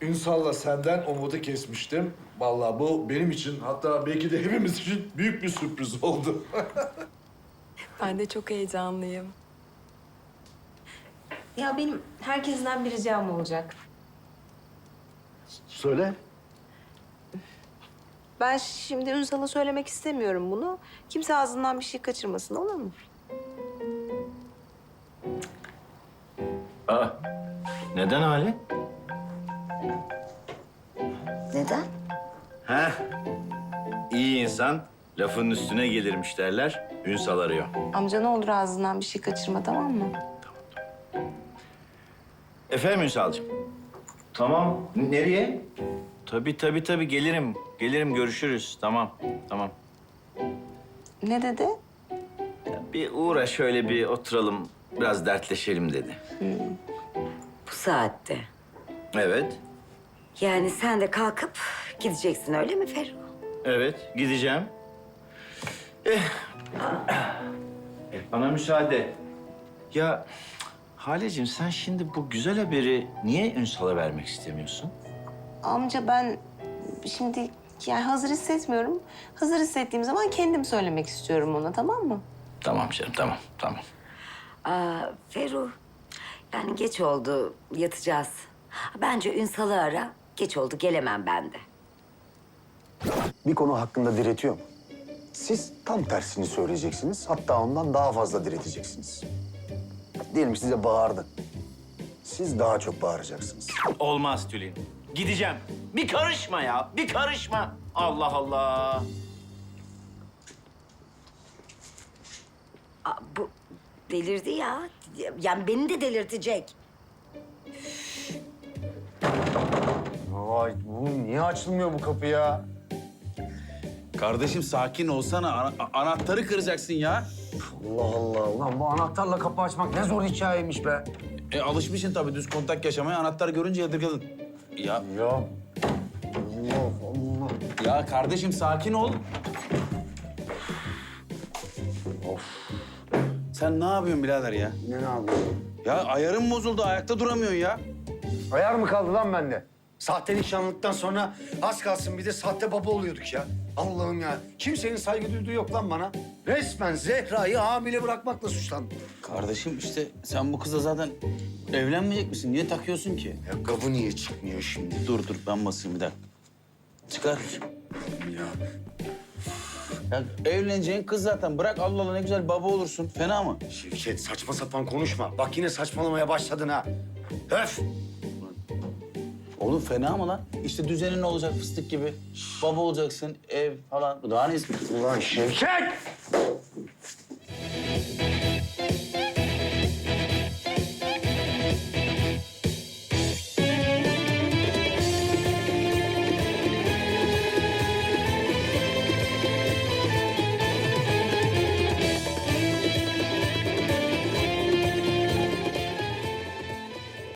Ünsal'la senden umudu kesmiştim. Vallahi bu benim için hatta belki de hepimiz için büyük bir sürpriz oldu. Ben de çok heyecanlıyım. Ya benim herkesten bir ricam olacak. Söyle. Ben şimdi Ünsal'a söylemek istemiyorum bunu. Kimse ağzından bir şey kaçırmasın olur mu? Aa, neden hali? Neden? Heh, iyi insan lafın üstüne gelirmiş derler. Ünsal arıyor. Amca ne olur ağzından bir şey kaçırma tamam mı? Efendim Ünsal'cığım? Tamam. Nereye? Tabii tabii tabii gelirim. Gelirim görüşürüz. Tamam tamam. Ne dedi? Bir uğra şöyle bir oturalım biraz dertleşelim dedi. Bu saatte. Evet. Yani sen de kalkıp gideceksin öyle mi Ferru? Evet gideceğim. Eh. Eh, bana müsaade. Ya Haleciğim sen şimdi bu güzel haberi niye Ünsal'a vermek istemiyorsun? Amca ben şimdi yani hazır hissetmiyorum. Hazır hissettiğim zaman kendim söylemek istiyorum ona tamam mı? Tamam canım tamam tamam. Aa, Ferru, yani geç oldu, yatacağız. Bence Ünsal'ı ara, geç oldu, gelemem ben de. bir konu hakkında diretiyor mu? Siz tam tersini söyleyeceksiniz. Hatta ondan daha fazla direteceksiniz. Diyelim size bağırdı. Siz daha çok bağıracaksınız. Olmaz Tülin. Gideceğim. Bir karışma ya. Bir karışma. Allah Allah. Aa, bu delirdi ya. Yani beni de delirtecek. Vay bu niye açılmıyor bu kapı ya? Kardeşim sakin olsana. Ana- anahtarı kıracaksın ya. Allah Allah. Ulan bu anahtarla kapı açmak ne zor hikayeymiş be. E, alışmışsın tabii düz kontak yaşamaya. Anahtar görünce yadırgadın. Ya, Ya. Allah Allah. ya kardeşim sakin ol. Of. Sen ne yapıyorsun birader ya? Ne ne yapıyorsun? Ya ayarın bozuldu. Ayakta duramıyorsun ya. Ayar mı kaldı lan bende? Sahte nişanlıktan sonra az kalsın bir de sahte baba oluyorduk ya. Allah'ım ya. Kimsenin saygı duyduğu yok lan bana. Resmen Zehra'yı hamile bırakmakla suçlandım. Kardeşim işte sen bu kızla zaten evlenmeyecek misin? Niye takıyorsun ki? Ya kabı niye çıkmıyor şimdi? Dur dur ben basayım bir dakika. Çıkar. Ya Ya evleneceğin kız zaten. Bırak Allah Allah ne güzel baba olursun. Fena mı? Şevket saçma sapan konuşma. Bak yine saçmalamaya başladın ha. Öf! Oğlum fena mı lan? İşte düzenin ne olacak fıstık gibi. Baba olacaksın, ev falan. Bu daha ne? Ulan Şevket!